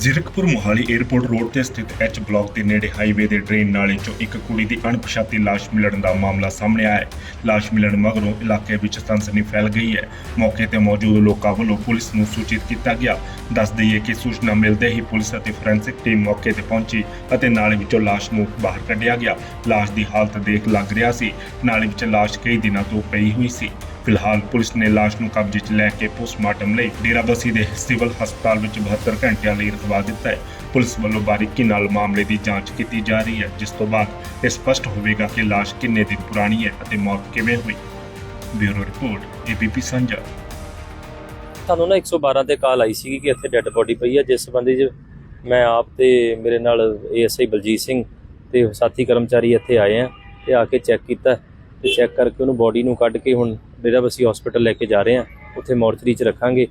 Zirakpur Mohali airport road ਤੇ ਸਥਿਤ H block ਦੇ ਨੇੜੇ ਹਾਈਵੇ ਦੇ ਡਰੇਨ ਨਾਲੇ 'ਚੋਂ ਇੱਕ ਕੁੜੀ ਦੀ ਅਣਪਛਾਤੀ ਲਾਸ਼ ਮਿਲਣ ਦਾ ਮਾਮਲਾ ਸਾਹਮਣੇ ਆਇਆ ਹੈ। ਲਾਸ਼ ਮਿਲਣ ਮਗਰੋਂ ਇਲਾਕੇ ਵਿੱਚ ਸਨਸਨੀ ਫੈਲ ਗਈ ਹੈ। ਮੌਕੇ ਤੇ ਮੌਜੂਦ ਲੋਕਾਂ ਵੱਲੋਂ ਪੁਲਿਸ ਨੂੰ ਸੂਚਿਤ ਕੀਤਾ ਗਿਆ। ਦੱਸ ਦਈਏ ਕਿ ਸੂਚਨਾ ਮਿਲਦੇ ਹੀ ਪੁਲਿਸ ਅਤੇ ਫੋਰੈਂਸਿਕ ਟੀਮ ਮੌਕੇ ਤੇ ਪਹੁੰਚੀ ਅਤੇ ਨਾਲੇ ਵਿੱਚੋਂ ਲਾਸ਼ ਨੂੰ ਬਾਹਰ ਕੱਢਿਆ ਗਿਆ। ਲਾਸ਼ ਦੀ ਹਾਲਤ ਦੇਖ ਲੱਗ ਰਿਹਾ ਸੀ। ਨਾਲੇ ਵਿੱਚ ਲਾਸ਼ ਕਈ ਦਿਨਾਂ ਤੋਂ ਪਈ ਹੋਈ ਸੀ। ਫਿਲਹਾਲ ਪੁਲਿਸ ਨੇ ਲਾਸ਼ ਨੂੰ ਕਬਜ਼ੇ 'ਚ ਲੈ ਕੇ ਪੋਸਟਮਾਰਟਮ ਲਈ ਡੇਰਾਬੱਸੀ ਦੇ ਸਿਵਲ ਹਸਪਤਾਲ ਵਿੱਚ 72 ਘੰਟਿਆਂ ਲਈ ਰਖਵਾ ਦਿੱਤਾ ਹੈ। ਪੁਲਿਸ ਵੱਲੋਂ ਬਾਰੀਕੀ ਨਾਲ ਮਾਮਲੇ ਦੀ ਜਾਂਚ ਕੀਤੀ ਜਾ ਰਹੀ ਹੈ, ਜਿਸ ਤੋਂ ਬਾਅਦ ਇਹ ਸਪਸ਼ਟ ਹੋਵੇਗਾ ਕਿ ਲਾਸ਼ ਕਿੰਨੇ ਦਿਨ ਪੁਰਾਣੀ ਹੈ ਅਤੇ ਮੌਤ ਕਿਵੇਂ ਹੋਈ। ਬਿਊਰੋ ਰਿਪੋਰਟ ਏਬੀਪੀ ਸਾਂਝਾ ਤੁਹਾਨੂੰ ਨਾ 112 ਤੇ ਕਾਲ ਆਈ ਸੀ ਕਿ ਇੱਥੇ ਡੈੱਡ ਬੋਡੀ ਪਈ ਹੈ, ਜਿਸ ਸੰਬੰਧੀ 'ਚ ਮੈਂ ਆਪ ਤੇ ਮੇਰੇ ਨਾਲ ਏਐਸਆਈ ਬਲਜੀਤ ਸਿੰਘ ਤੇ ਸਾਥੀ ਕਰਮਚਾਰੀ ਇੱਥੇ ਆਏ ਆ ਤੇ ਆ ਕੇ ਚੈੱਕ ਕੀਤਾ ਤੇ ਚੈੱਕ ਕਰਕੇ ਉਹਨੂੰ ਬੋਡੀ ਨੂੰ ਕੱਢ ਕੇ ਹੁਣ ਡੇਰਾਬੱਸੀ ਹਸਪੀਟਲ ਲੈ ਕੇ ਜਾ ਰਹੇ ਹਾਂ। ਉੱਥੇ ਮੋਰਚਰੀ 'ਚ ਰੱਖਾਂਗੇ।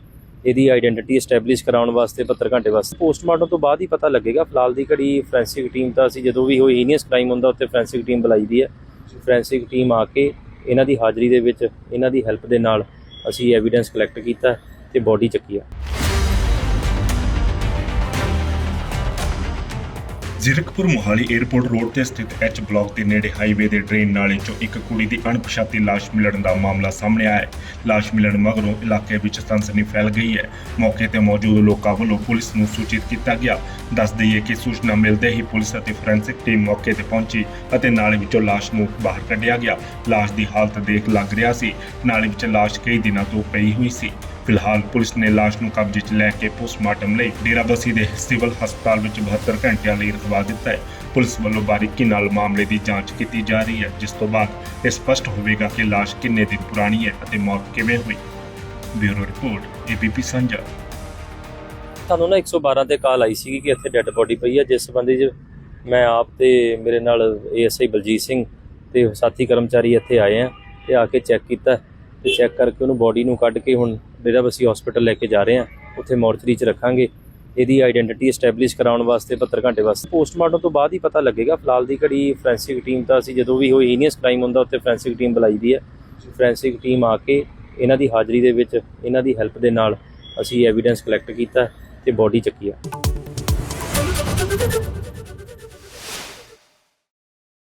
ਇਹਦੀ ਆਈਡੈਂਟੀਟੀ ਐਸਟੈਬਲਿਸ਼ ਕਰਾਉਣ ਵਾਸਤੇ 72 ਘੰਟੇ ਵਾਸਤੇ। ਪੋਸਟਮਾਰਟਮ ਤੋਂ ਬਾਅਦ ਹੀ ਪਤਾ ਲੱਗੇਗਾ। ਫਿਲਹਾਲ ਦੀ ਘੜੀ ਫੋਰੈਂਸਿਕ ਟੀਮ ਤਾਂ ਅਸੀਂ ਜਦੋਂ ਵੀ ਹੋਈ ਹੀਨੀਅਸ ਕ੍ਰਾਈਮ ਹੁੰਦਾ, ਉੱਥੇ ਫੋਰੈਂਸਿਕ ਟੀਮ ਬੁਲਾਈ ਦੀ ਹੈ। ਫੋਰੈਂਸਿਕ ਟੀਮ ਆ ਕੇ ਇਹਨਾਂ ਦੀ ਹਾਜ਼ਰੀ ਦੇ ਵਿੱਚ, ਇਹਨਾਂ ਦੀ ਹੈਲਪ ਦੇ ਨਾਲ ਅਸੀਂ ਐਵੀਡੈਂਸ ਕਲੈਕਟ ਕੀਤਾ ਤੇ ਬੋਡੀ ਚੱਕੀ ਆ। ਜ਼ੀਰਕਪੁਰ ਮੋਹਾਲੀ 에ਅਰਪੋਰਟ ਰੋਡ ਤੇ ਸਥਿਤ ਐਚ ਬਲਾਕ ਦੇ ਨੇੜੇ ਹਾਈਵੇ ਦੇ ਡਰੇਨ ਨਾਲੇ 'ਚੋਂ ਇੱਕ ਕੁੜੀ ਦੀ ਅਣਪਛਾਤੀ ਲਾਸ਼ ਮਿਲਣ ਦਾ ਮਾਮਲਾ ਸਾਹਮਣੇ ਆਇਆ ਹੈ। ਲਾਸ਼ ਮਿਲਣ ਮਗਰੋਂ ਇਲਾਕੇ ਵਿੱਚ ਸਨਸਨੀ ਫੈਲ ਗਈ ਹੈ। ਮੌਕੇ ਤੇ ਮੌਜੂਦ ਲੋਕਾਂ ਵੱਲੋਂ ਪੁਲਿਸ ਨੂੰ ਸੂਚਿਤ ਕੀਤਾ ਗਿਆ। ਦੱਸ ਦਈਏ ਕਿ ਸੂਚਨਾ ਮਿਲਦੇ ਹੀ ਪੁਲਿਸ ਅਤੇ ਫੋਰੈਂਸਿਕ ਟੀਮ ਮੌਕੇ ਤੇ ਪਹੁੰਚੀ ਅਤੇ ਨਾਲੇ ਵਿੱਚੋਂ ਲਾਸ਼ ਨੂੰ ਬਾਹਰ ਕੱਢਿਆ ਗਿਆ। ਲਾਸ਼ ਦੀ ਹਾਲਤ ਦੇਖ ਲੱਗ ਰਿਹਾ ਸੀ। ਨਾਲੇ ਵਿੱਚ ਲਾਸ਼ ਕਈ ਦਿਨਾਂ ਤੋਂ ਪਈ ਹੋਈ ਸੀ। ਫਿਲਹਾਲ ਪੁਲਿਸ ਨੇ ਲਾਸ਼ ਨੂੰ ਕਬਜ਼ੇ 'ਚ ਲੈ ਕੇ ਪੋਸਟਮਾਰਟਮ ਲਈ ਡੇਰਾਬੱਸੀ ਦੇ ਸਿਵਲ ਹਸਪਤਾਲ ਵਿੱਚ 72 ਘੰਟਿਆਂ ਲਈ ਰਖਵਾ ਦਿੱਤਾ ਹੈ। ਪੁਲਿਸ ਵੱਲੋਂ ਬਾਰੀਕੀ ਨਾਲ ਮਾਮਲੇ ਦੀ ਜਾਂਚ ਕੀਤੀ ਜਾ ਰਹੀ ਹੈ, ਜਿਸ ਤੋਂ ਬਾਅਦ ਇਹ ਸਪਸ਼ਟ ਹੋਵੇਗਾ ਕਿ ਲਾਸ਼ ਕਿੰਨੇ ਦਿਨ ਪੁਰਾਣੀ ਹੈ ਅਤੇ ਮੌਤ ਕਿਵੇਂ ਹੋਈ। ਬਿਊਰੋ ਰਿਪੋਰਟ ਏਬੀਪੀ ਸਾਂਝਾ। ਤੁਹਾਨੂੰ ਨਾ 112 ਤੇ ਕਾਲ ਆਈ ਸੀ ਕਿ ਇੱਥੇ ਡੈੱਡ ਬੋਡੀ ਪਈ ਹੈ, ਜਿਸ ਸੰਬੰਧੀ 'ਚ ਮੈਂ ਆਪ ਤੇ ਮੇਰੇ ਨਾਲ ਏਐਸਆਈ ਬਲਜੀਤ ਸਿੰਘ ਤੇ ਸਾਥੀ ਕਰਮਚਾਰੀ ਇੱਥੇ ਆਏ ਆ ਤੇ ਆ ਕੇ ਚੈੱਕ ਕੀਤਾ। ਤੇ ਚੈੱਕ ਕਰਕੇ ਉਹਨੂੰ ਬੋਡੀ ਨੂੰ ਕੱਢ ਕੇ ਹੁਣ ਡੇਰਾਬੱਸੀ ਹਸਪੀਟਲ ਲੈ ਕੇ ਜਾ ਰਹੇ ਆ ਉੱਥੇ ਮੋਰਚਰੀ 'ਚ ਰੱਖਾਂਗੇ। ਇਹਦੀ ਆਈਡੈਂਟੀਟੀ ਐਸਟੈਬਲਿਸ਼ ਕਰਾਉਣ ਵਾਸਤੇ 72 ਘੰਟੇ ਵਾਸਤੇ। ਪੋਸਟਮਾਰਟਮ ਤੋਂ ਬਾਅਦ ਹੀ ਪਤਾ ਲੱਗੇਗਾ। ਫਿਲਹਾਲ ਦੀ ਘੜੀ ਫੋਰੈਂਸਿਕ ਟੀਮ ਤਾਂ ਅਸੀਂ ਜਦੋਂ ਵੀ ਹੋਈ ਹੀਨੀਅਸ ਕ੍ਰਾਈਮ ਹੁੰਦਾ, ਉੱਥੇ ਫੋਰੈਂਸਿਕ ਟੀਮ ਬੁਲਾਈ ਦੀ ਹੈ। ਫੋਰੈਂਸਿਕ ਟੀਮ ਆ ਕੇ ਇਹਨਾਂ ਦੀ ਹਾਜ਼ਰੀ ਦੇ ਵਿੱਚ, ਇਹਨਾਂ ਦੀ ਹੈਲਪ ਦੇ ਨਾਲ ਅਸੀਂ ਐਵੀਡੈਂਸ ਕਲੈਕਟ ਕੀਤਾ ਤੇ ਬੋਡੀ ਚੱਕੀ ਆ।